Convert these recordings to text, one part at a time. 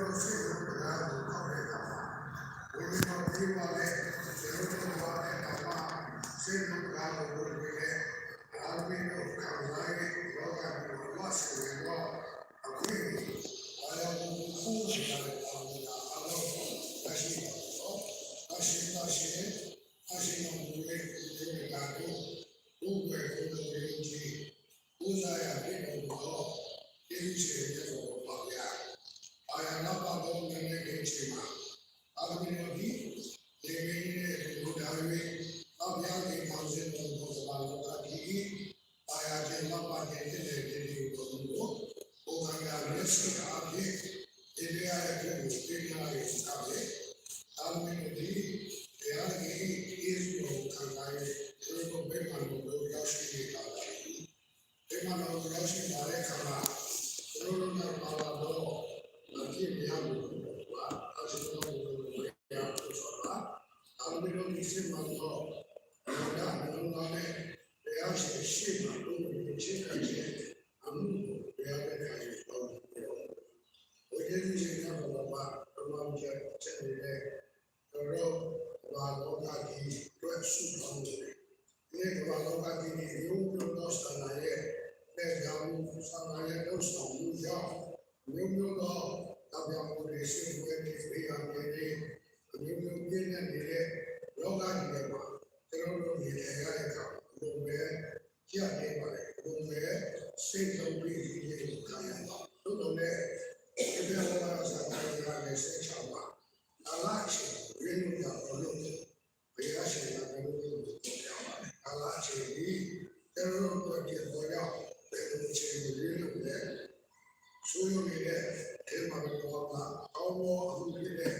ဘုရားတော်ရှိတော်ဘုရားကိုခေါ်တဲ့အခါမှာဝိညာဉ်တော်ပြေပါလေကျွန်တော်တို့ဘာနဲ့ကမှစိတ်တော်ဘုရားကိုဝိညာဉ်နဲ့အားဖြင့်တော့ခံစားရတဲ့ယောဂကိုဝတ်ဆင်တော့အခုအားလုံးကိုရှိတဲ့အောင်လာအောင်တရှိတော့အရှင်တော်ရှိအရှင်တော်ဘုရားကိုဒီလိုကတော့ဘုရားကိုယ်တော်ကြီးဦးစားရတဲ့တော့ဒီလိုရှိတဲ့တော့ပါဗျာအာရဏပါတော်နေတဲ့ချိန်မှာအာမင်းတို့ဒီလေမင်းရဲ့ဘုရားရဲ့အဘယာရဲ့ကောင်းစဉ်တော်ကိုစပါလို့အဒီ အာရတဲ့မပါတဲ့တဲ့တဲ့ဒီကိုတော့ဘုရားကလက်ရှိအားဖြင့်ဒီရရဲ့ကိုပြင်လာရဲ့အပဲအာမင်းတို့ဒီတရားကြီးဤကိုခံစားရဲ့သူတို့ဘယ်မှာလို့ရောက်ရှိနေတာလဲဘယ်မှာလို့ရောက်ရှိလာတဲ့ခါမှာသူတို့ကပါလာတော့အဖြစ်များလို့ပါအရှင်တော်ကိုရအောင်ဆိုတာအာမင်းတို့ဒီစမှာတော့ဒါကလည်းလည်းတရားရှိရှိမှလို့ချင်းကချင်းအမှုကိုတရားပဲခိုင်းတော့ဝိဉာဉ်ရှင်ကတော့ဘာဘာမှချက်ချက်နေ တော့ဘာလို့ကဒီတွေ့စုအောင်လဲဒီဘာလို့ကဒီရုံးတော့စတာရဲ့တဲ့ကြောင့်ဆန္ဒရဲ့တော့ဆောင်မှုကြောင့်မျိုးမျိုးသောတရားမှုတွေရှိနေတဲ့ပြည်ရမယ်မျိုးမျိုးပြည့်နေတဲ့လောကကြီးတွေမှာကျွန်တော်တို့နေရတဲ့အခါဘုံပဲကြည့်နေပါလေဘုံပဲစိတ်လုံးပြီးဒီလိုခံရတော့တို့တော့လည်းဒီလိုလာစားတာလည်းစိတ်ချပါ အလားရှိရင်းလို့ရတော့လို့ဘယ်ရရှိတာလဲလို့ပြောပါမယ်အလားရှိဒီကျွန်တော်တို့ဒီပေါ်ရောက်ဘယ်လိုချင်လို့လို့လဲဆိုရနေတဲ့အဲမှာတော့အောင်းမောအခုဖြစ်တဲ့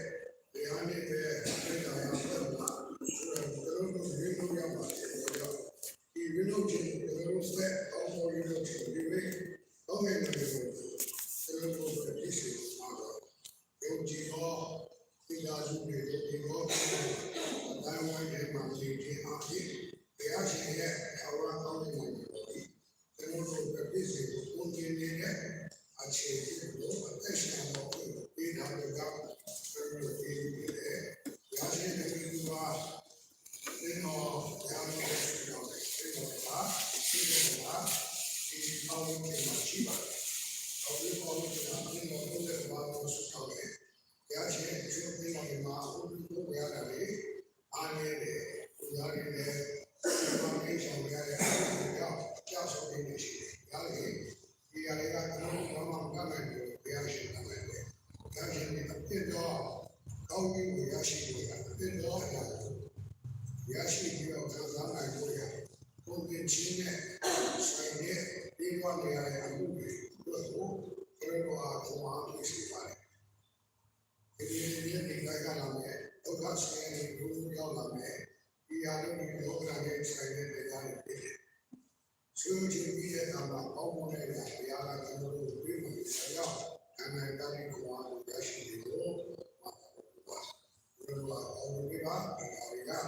တရားနေတဲ့တရားရအောင်ပါဆိုတော့ကျွန်တော်တို့ဒီလိုရပါတယ်တော့ဒီလိုလိုချင်ကျွန်တော်တို့ဆက်အောင်းမောရလို့ချင်ဒီလိုတော့ငယ်နေတယ်ကျွန်တော်တို့ဒီစီမှာတော့ယုံကြည်သောဒီလာစုတွေဒီဘောအတိုင်းဝိုင်းထဲမှာနေခြင်းအဖြစ်တရားရှင်ရဲ့အဝါကောင်းတဲ့ဝင်တွေကျွန်တော်တို့ပြည့်စုံပုံကျင်းနေတဲ့အခြေအနေကိုအသက်ရှင်အောင်ပေးထားတဲ့ကောင်းကျွန်တော်တို့ဒီတဲ့ရာရှင်တွေဒီမှာဒီတော့ရာရှင်တွေတော့ဒီတော့ပါဒီတော့ပါ ဒီအောင်းကမှာရှိပါတယ်အောင်းကောင်းတဲ့အားဖြင့်တော့ဘုရားဘာလို့ဆုတောင်းလဲရာရှင်ကျွတ်ပြီးမှမှာဘုရားရတာလေအားနေတယ်ဘုရားရည်နဲ့ဒီမှာမေးချောင်ရတဲ့အားကြောင့်ကြောက်ဆုံးနေရှိတယ်။ဒါလေဒီအရာကကျွန်တော်ဘာမှမကနိုင်ဘူးဘုရားရှင်ကလည်းပဲ။ဒါရှင်ဒီအပြစ်တော့ကောင်းကြီးကိုရရှိလို့ရအပြစ်တော့ရရရှိပြီးတော့ခံစားနိုင်လို့ရဘုရားချင်းနဲ့ဆိုင်တဲ့ဒီကွာနေရတဲ့အမှုတွေတို့ကိုကျွန်တော်အား ကိုအားပေးစီပါတယ်။ဒီနေ့ဒီနေ့ကလာမယ်ဒုက္ခဆင်းရဲတွေရောက်လာမယ်ဒီအရာတွေလောကနဲ့ဆိုင်တဲ့တရားတွေဖြစ်တယ်။ဆွေးကြည့်ပြီးတဲ့အခါမှာပေါင်းမတဲ့တရားကကျွန်တော်တို့ပြေးပြီးဆရာအနာဂတ်ကိုအားကိုရရှိတယ်လို့ပါပါ။ဒီလိုအောင်ပြီးပါဒီအရာက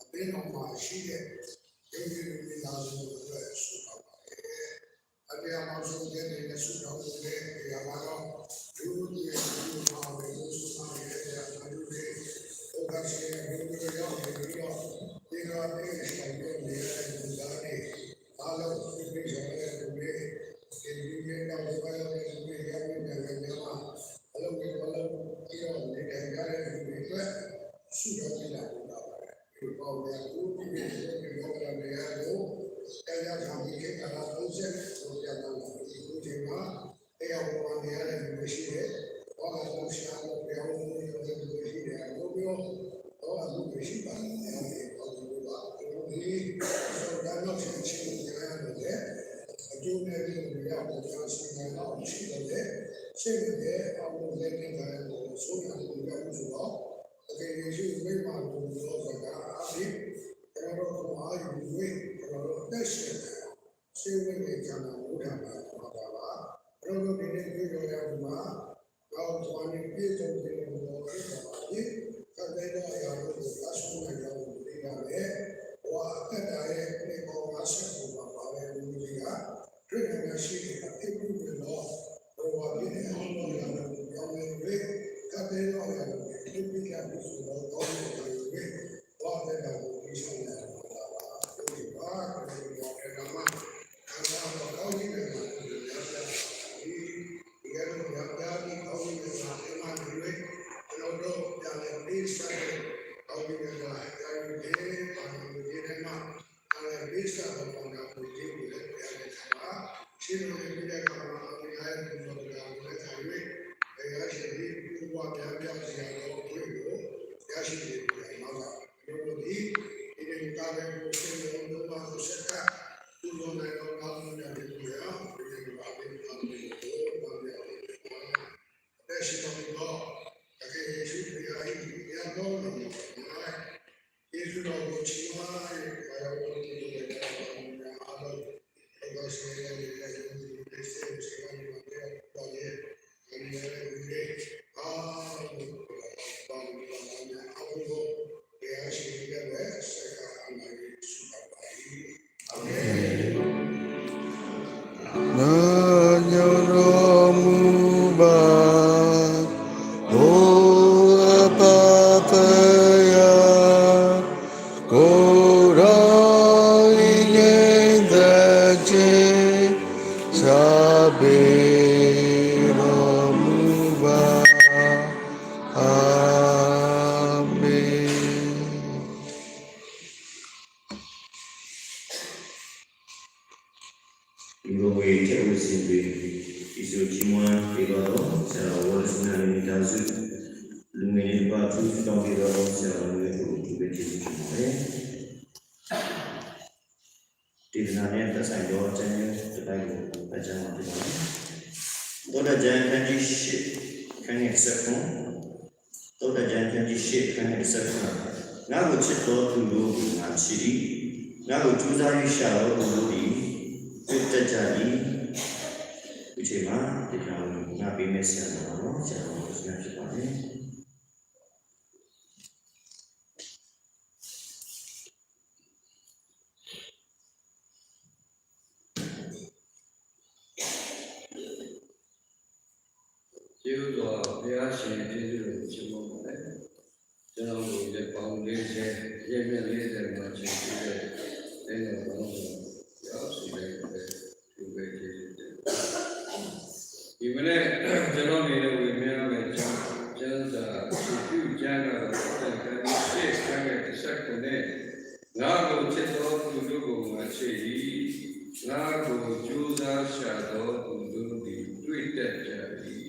အသိတော်မှာရှိတဲ့ယုံကြည်မှုလာလို့အတွက်ဆုတောင်းပါတယ်။ အတရားမှဆုံးတဲ့နေ့ဆုတောင်းတဲ့တရားမှာတော့ဒီလိုမျိုးဒီမှာဘယ်လိုဆုတောင်းရတဲ့အား ဆိုတော့အကယ်၍ရှိမိမာကိုလို့ဆိုတာအဖြစ်ကျွန်တော်တို့ဘာယူဝင်ကျွန်တော်တို့တက်ရှင်စေဝင်နေကြတာဘုရားမှာဆိုတာပါကျွန်တော်တို့ဒီနေ့ပြေတော်ရမှာတော့သွားနေပြေတော်တယ်ဘုရားဖြစ်ပါပြီဆက်တဲ့အရာကိုလက်ရှိမှာကြောင်းနေရတယ်ဟောအသက်တာရဲ့ပြေပေါ်မှာဆက်ဖို့ပါပါပဲလူကြီးကတွေ့နေတာရှိတယ်အဖြစ်ပြုလို့တော့ဘုရားပြည့်နေအောင်လုပ်ရမယ်ပြောင်းလဲ Cadê o meu? Eu me abençoo, eu tomo o meu. Pode dar o bicho, né? Eu me pago, eu me pago, eu me pago. ငါ့ကိုကြိုးစားရရှာတော်သူတို့သည်ပြတ်တက်ကြသည်ဒီချိန်မှာဒီကောင်ငါပေးမယ့်ဆရာတော်နော်ဆရာတော်ကိုဆက်ဖြစ်ပါတယ်ကျေးဇူးတော်ဘုရားရှင်ကျေးဇူးတော်ချီးမွမ်းပါတယ်ကျွန်တော်တို့လည်းပေါင်း40ရက်မြက်40မှာချီးကျူးတဲ့အဲ့လိုပေါင်းဆိုရောက်စီတဲ့သူပဲကျေးဇူးတင် ဒီမနေ့ကျွန်တော်နေတဲ့ဝိမြာမဲ့ကျောင်းကျမ်းစာပြုကျမ်းကတော့တဲ့ကံရှိခံတဲ့တစ်ဆက်ကိုနဲ့ငါကိုချစ်တော်သူတို့ကိုငါချစ်၏ငါကိုကြိုးစားရှာတော်သူတို့သည်တွေ့တတ်ကြ၏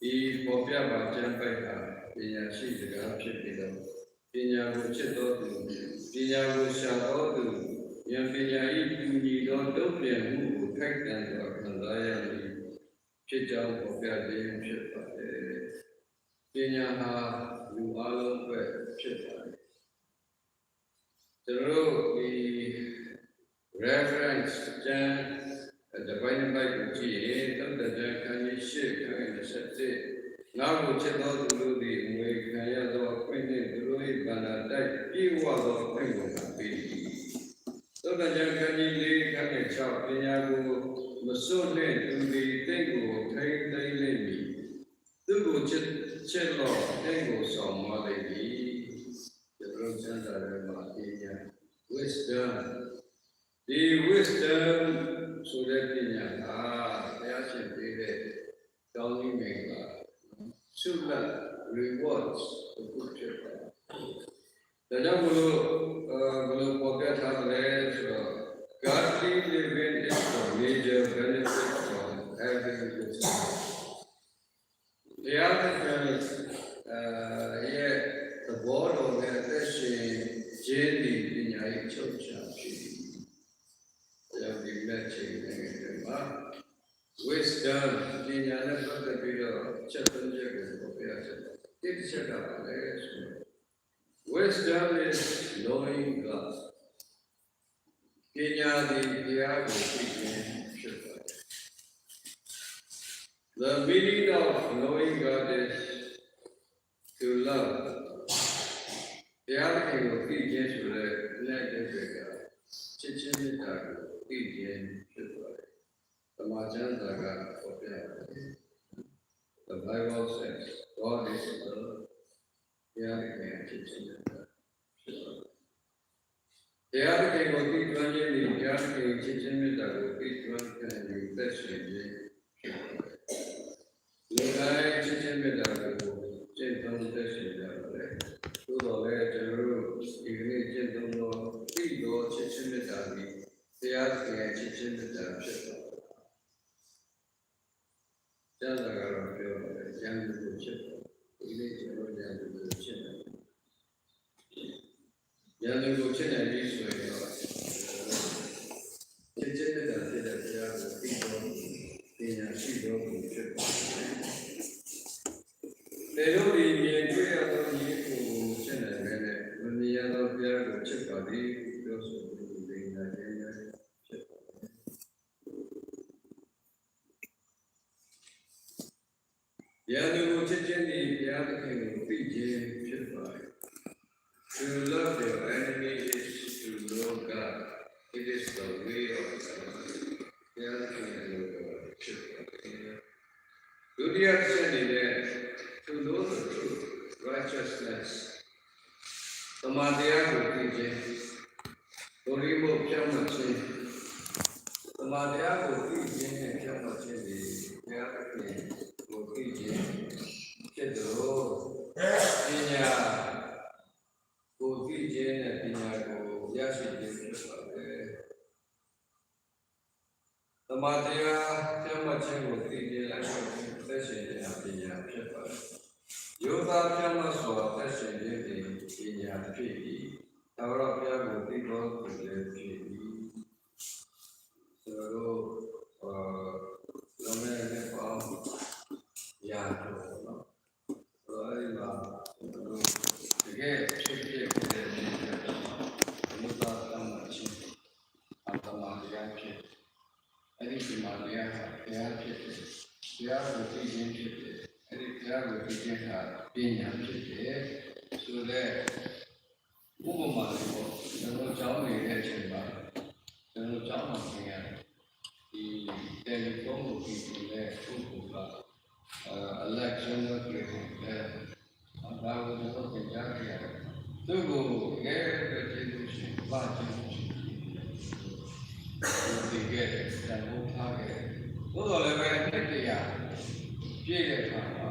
ဒီပေါ်ပြပါကျမ်းပိုက်တာပညာရှိစကားဖြစ်ပြီးတော့ ပညာကိုချစ်တော်သူပညာကိုရှာတော်သူဉာဏ်ပညာ၏ပြုညီသောတုံ့ပြန်မှုကိုထိုက်တန်စွာခံစားရမည်ဖြစ်ကြောင်းပေါ်ပြခြင်းဖြစ်ပါလေပညာဟာလူအလုံးပဲဖြစ်ပါလေကျွန်တော်ဒီ reference ကျမ်းတပိုင်းဘိုက်ကိုကြည့်ရင်တတ်တဲ့ခန်းကြီး၈ခန်း၂၁ ငါ့ကိုချစ်သောသူတို့သည်အမွေခံရသောအခွင့်နှင့်သူတို့၏ဗန္ဒတိုက်ပြေဝသောအခွင့်ကိုခံပေး၏သုတ္တကြံခန်းကြီး၄ခန်းငယ်၆ပညာကိုမစွန့်နှင့်သူသည်တင့်ကိုထိမ့်သိမ့်လိမ့်မည်သူကိုချစ်ချစ်သောတင့်ကိုဆောင်မလိမ့်မည်ကျွန်တော်စံတာရမှာပညာ wisdom ဒီ wisdom ဆိုတဲ့ပညာကဘုရားရှင်ပေးတဲ့ကောင်းကြီးမင်္ဂလာ ဆုလတ် rewards ကိုဖြစ်ပါတယ်။ဒါကြောင့်မလို့အဲဘယ်လိုပေါ်ပြထားသလဲဆိုတော့ godly living is the major benefit from having wisdom ။တရားသဖြင့်အဲရဲ့သဘောတော်နဲ့အသက်ရှင်ခြင်းဒီပညာရေးချုပ်ချာဖြစ်သည်။ယောဂီလက်ချိန်နဲ့မှာ wisdom ပညာနဲ့ပတ်သက်ပြီးတော့ချက်သွင်းချက်ကိုပြောပြရစေ။ဒီတစ်ချက်ကပါလေဆိုတော့ wisdom is knowing God ပညာသည်တရားကိုသိခြင်းဖြစ်ပါတယ်။ The meaning of knowing God is to love တရားခင်ကိုသိခြင်းဆိုတဲ့လက်တဲ့တွေကချစ်ချင်းမေတ္တာကိုသိခြင်းဖြစ်ပါတယ်။သမာကျမ်းစာကပေါ်ပြပါတယ်။ The Bible says God is love. တရားခင်ချစ်ချင်းမေတ္တာဖြစ်ပါတယ်။တရားခင်ကိုသိကျွမ်းခြင်းနဲ့တရားခင်ချစ်ချင်းမေတ္တာကိုသိကျွမ်းခြင်းနဲ့သက်ရှင်ခြင်းဖြစ်ပါတယ်။လူတိုင်းချစ်ချင်း မေတ္တာကိုကျင့်သုံးသက်ရှင်ကြပါတယ်။သို့တော်လည်းကျွန်တော်တို့ဒီကနေ့ကျင့်သုံးသောပြီးသောချစ်ချင်းမေတ္တာသည်တရားသခင်ရဲ့ချစ်ချင်းမေတ္တာဖြစ်တော်ကျမ်းစာကတော့ပြောပါတယ်ကျမ်းစာကိုချစ်တော်ဒီနေ့ကျွန်တော်ကျမ်းစာကိုချစ်တယ်ရန်သူကိုချစ်တယ်ပြီးဆိုရင် ရန်သူကိုချစ်ခြင်းဒီဘုရားသခင်ကိုပြီးခြင်းဖြစ်ပါတယ် To love your enemy is to know God. It is the way of God. Yeah, Dutiya Senine, to know the truth, righteousness. သမာတရားကိုသိခြင်း မာတရားပြောင်းမှခြင်းကိုသိခြင်းလိုက်ခြင်းသက်ရှင်ခြင်းပညာဖြစ်ပါတယ်ယောသားပြောင်းမှစွာသက်ရှင်ခြင်းဒီပညာဖြစ်ပြီးသာဝရဘုရားကိုသိတော်သူလည်းဖြစ်ပြီးဆိုတော့အာလောမဲနဲ့ပေါ့ရာတော့နော်ဆိုတော့အဲ့ဒီမှာတကယ်ဖြစ်ဖြစ်ဖြစ်တဲ့ဒီယောသားတောင်းမှချင်းအတ္တမတရားဖြစ်အဲ့ဒီဒီမှာတရားဟာတရားဖြစ်တယ်တ ရားကိုသိခြင်းဖြစ်တယ်အဲ့ဒီတရားကိုသိခြင်းဟာပညာဖြစ်တယ်ဆိုတော့ဥပမာလေးပေါ့ကျွန်တော်ကြောင်းနေတဲ့အချိန်မှာကျွန်တော်ကြောင်းမှာသင်ရတယ်ဒီတယ်လီဖုန်းကိုကြည့်နေတဲ့ပုဂ္ဂိုလ်ကအာအလက်ဆန်ဒါကလေးနဲ့ဒါကိုကျွန်တော်သင်ကြားခဲ့ရတယ်သူ့ကိုငယ်တဲ့ကျေးဇူးရှင်ပါခြင်းရှင်ဒီကဲတန်ဖိုးထားခဲ့သို့တော်လည်းပဲတစ်တရား ပြည့်တဲ့အခါမှာ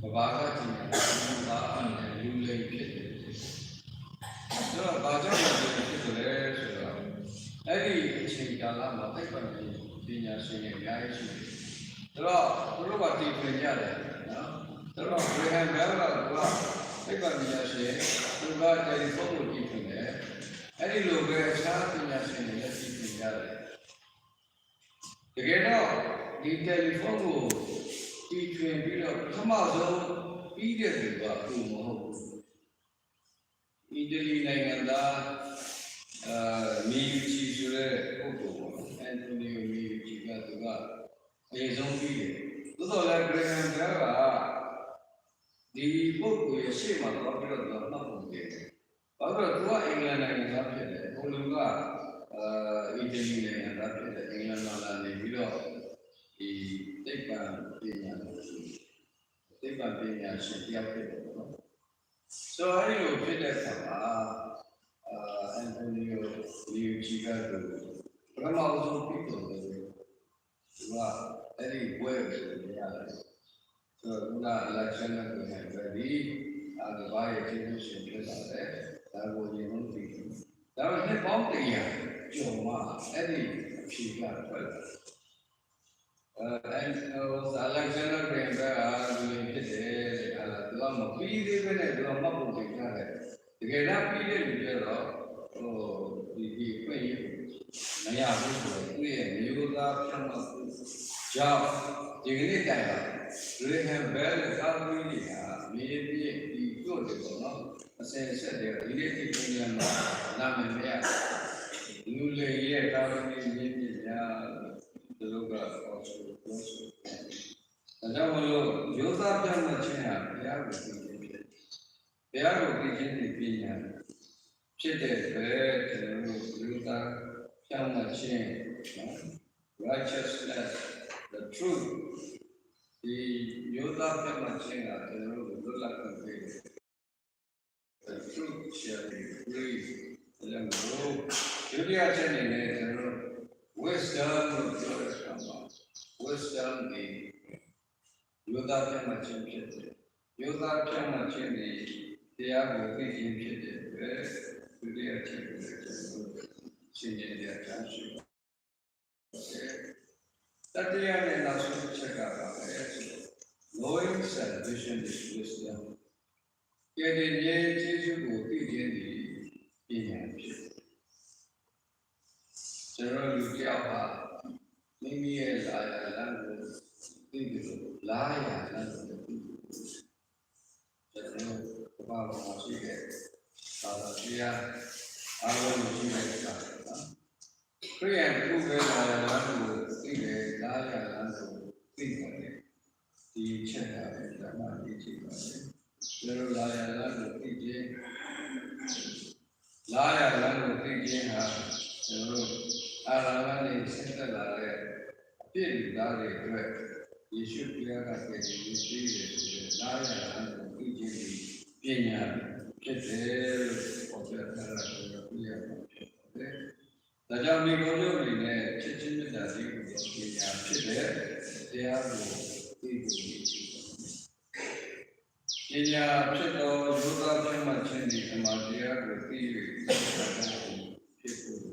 ကဘာကကြည့်နေတာဘာအနေလူလိမ်ဖြစ်တယ်ဆိုတော့ဘာကြောင့်လဲဖြစ်တယ်ဆိုတော့အဲ့ဒီအချိန်ကာလမှာသိပ္ပံပညာရှင်တွေအများကြီးရှိတယ်ဆိုတော့သူတို့ကတည်ပြင်ကြတယ်နော်ဆိုတော့ဘယ်ဟန်ဘယ်ကတော့သူကသိပ္ပံပညာရှင်သူကတယ်လီဖုန်းကိုတည်ပြင်တယ်အဲ့ဒီလိုပဲအခြားပညာရှင်တွေလည်းတည်ပြင်ကြတယ်တကယ်တော့ ဒီတယ်လီဖုန်းကိုတည်ပြင်ပြီးတော့ပထမဆုံးပြီးတဲ့သူကသူမဟုတ်ဘူးအီတလီနိုင်ငံသားအာမီယူချီဆိုတဲ့ပုဂ္ဂိုလ်ပေါ့အန်တိုနီယိုမီယူချီကသူကအရင်ဆုံးပြီးတယ်သို့တော်လည်းဂရဟမ်ဘဲကဒီပုဂ္ဂိုလ်ရဲ့ရှေ့မှာတော့ပြတော့တော့မှတ်ပုံတယ်ဘာလို့လဲသူကအင်္ဂလန်နိုင်ငံသားဖြစ်တယ်ဘုလူကအာအီတလီနိုင်ငံသားဖြစ်တယ်အင်္ဂလန်မှာလာနေပြီးတော့ ဒီသိပ္ပံပညာကိုသိပ္ပံပညာရှင်တယောက်ဖြစ်တယ်ပေါ့နော်ဆိုတော့အဲ့ဒီလိုဖြစ်တဲ့အခါမှာအာအန်တိုနီယိုလီယိုချီကတော့ပထမဆုံးပြီးတော့တယ်သူကအဲ့ဒီဘွဲကိုရတယ်ဆိုတော့ခုနလက်ချန်နဲ့ကိုနေပဲဒီအာဒီဘာရဲ့ကျေးဇူးရှင်ဖြစ်လာတယ်ဒါကိုရင်လုံးသိတယ်ဒါပေမဲ့ပေါင်းတရားကြုံမှာအဲ့ဒီအဖြေကထွက်လာတယ် အဲအဲ့ဟိုအလက်ဆန်နာဂရမ်ကအာဒီလိုဖြစ်တယ်တဲ့ဟာလာသူကမပြီးသေးပဲနဲ့သူကမှတ်ဖို့တင်ကြတယ်တကယ်တော့ပြီးတဲ့လူတွေတော့ဟိုဒီဒီပြည့်ရမရဘူးဆိုတော့သူ့ရဲ့မျိုးသားဖြတ်မှတ်ဖို့ကြောင့်ဒီကနေ့တိုင်ပါရေဟန်ဘဲလ်ကာမီနီဟာမြေပြည့်ဒီတို့တယ်ပေါ့နော်အစင်ဆက်တယ်ဒီနေ့ဒီပြည်ရမှာနာမည်မရလူလေရဲ့ကာမီနီမြေပြည့်များ ဒီလိုကအော်ဆိုပြောဆိုဒါကြောင့်မလို့ယောသားပြတ်မှတ်ခြင်းဟာဘုရားကိုသိခြင်းဖြစ်ဘုရားကိုသိခြင်းနဲ့ပညာဖြစ်တဲ့အတွက်ကျွန်တော်တို့ယောသားပြတ်မှတ်ခြင်းနော် righteousness the truth ဒီယောသားပြတ်မှတ်ခြင်းကကျွန်တော်တို့လွတ်လပ်ခွင့်ပေးတယ် the truth shall be free လည်းမလို့ဒုတိယချက်အနေနဲ့ကျွန်တော်တို့ wisdom လို့ပြောတဲ့အခါမှာ wisdom ဒီယောသားပြတ်မှတ်ခြင်းဖြစ်တယ်ယောသားပြတ်မှတ်ခြင်းဒီတရားကိုသိခြင်းဖြစ်တဲ့အတွက်ဒုတိယချက်ကိုကျွန်တော်တို့ရှင်းနေတဲ့အကြောင်းရှိပါတယ်တတိယနဲ့နောက်ဆုံးချက်ကပါပဲဆိုတော့ knowing salvation is wisdom ကဲဒီမြေကျေးဇူးကိုသိခြင်းဒီ ကျွန်တော်လူတယောက်ဟာမိမိရဲ့လာရလမ်းကိုသိပြီးတော့လာရလမ်းကိုသိပြီးကျွန်တော်ဘာလို့မရှိခဲ့သာသာတရားအားလုံးကိုကြည့်လိုက်တာနော်ခရိယန်ခုပဲလာရလမ်းကိုသိတယ်လာရလမ်းကိုသိပါတယ်ဒီချက်တာပဲဓမ္မဒီကြည့်ပါတယ်ကျွန်တော်လာရလမ်းကိုသိခြင်းလာရလမ်းကိုသိခြင်းဟာကျွန်တော် အာရမဏိဆက်သက်လာတဲ့အပြည့်လူသားတွေအတွက်ယေရှုခရစ်ကတည်းကရေးပြီးတယ်ဆိုတဲ့လာရလမ်းကိုသိခြင်းဒီပညာဖြစ်တယ်လို့ပြောပြထားတာကိုပြရမှာဖြစ်ပါတယ်။ဒါကြောင့်ဒီလိုမျိုးတွေနဲ့ချစ်ချင်းမြတ်တာဒီကိုပညာဖြစ်တဲ့တရားကိုသိဖို့ရည်ရှိပါတယ်။ပညာဖြစ်သောယောဂပြမှခြင်းဒီသမာတရားကိုသိ၍သာသနာကိုဖြစ်ဖို့ပါတယ်။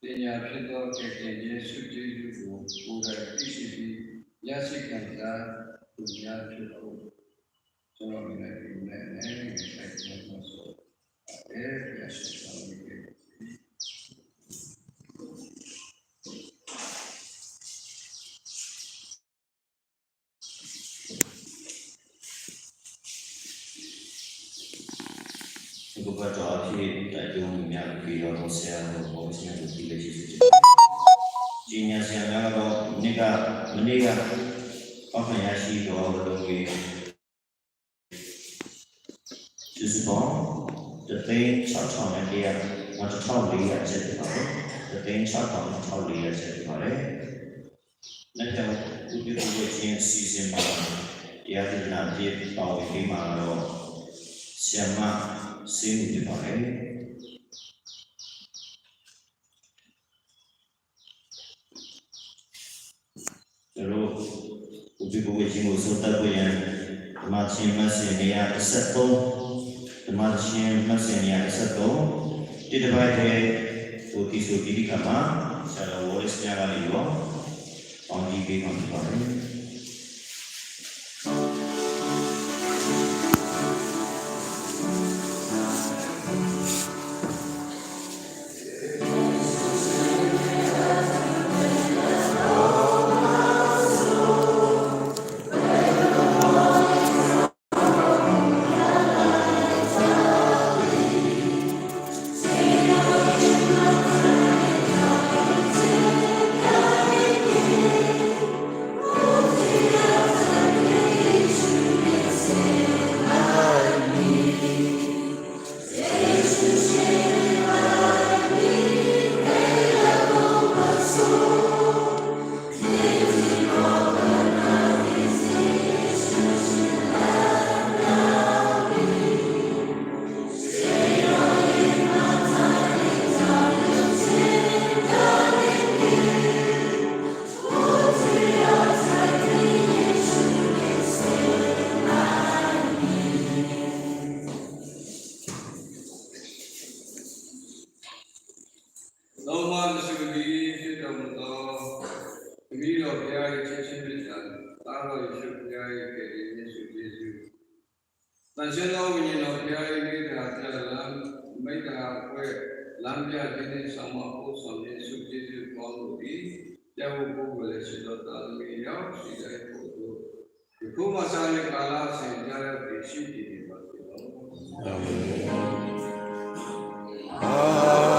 ပညာဖြစ်သောကဲ့ရဲ့ယေရှုကျေးဇူးကိုကိုယ်တိုင်သိရှိပြီးရရှိခံစားသူများဖြစ်ဖို့ကျွန်တော်မြင်တဲ့ဒီနေ့ နေ့ကအောက်ခံရရှိတော်လို့ကြီးကျေးဇူးတော်တသိန်း6000နဲ့တရား1400ကျက်ပါတယ်တသိန်း6000နဲ့1400ကျက်ပါတယ်လက်ကျဥပဒေကိုချင်းစီစဉ်ပါတရားဒနာပြေပေါင်းပြီးမှာတော့ဆရာမစင်းနေပါတယ်ကျွန်တော် ဥပဒေကိုချင်းကိုစိုးတက်ပွင့်ရဓမ္မချင်းမဆင်နေရ73ဓမ္မချင်းမဆင်နေရ73ဒီတစ်ပိုက်တည်းကိုတီဆိုဒီကမှာဆရာတော်ဝေစညာကနေရောအောင်ဒီပေးမှာဖြစ်ပါတယ် သမ္မာပုဆံယေရှုခရစ်ကိုပေါ်လို့ဒီတဲ့ဘုပုဂ္ဂိုလ်ရဲ့ရှင်တော်သားသမီးရောက်ရှိတဲ့ပုဂ္ဂိုလ်ဒီကုမစာရဲ့ကာလဆင်ကြရတဲ့ရှိတည်နေပါသေးတယ်။အာမင်။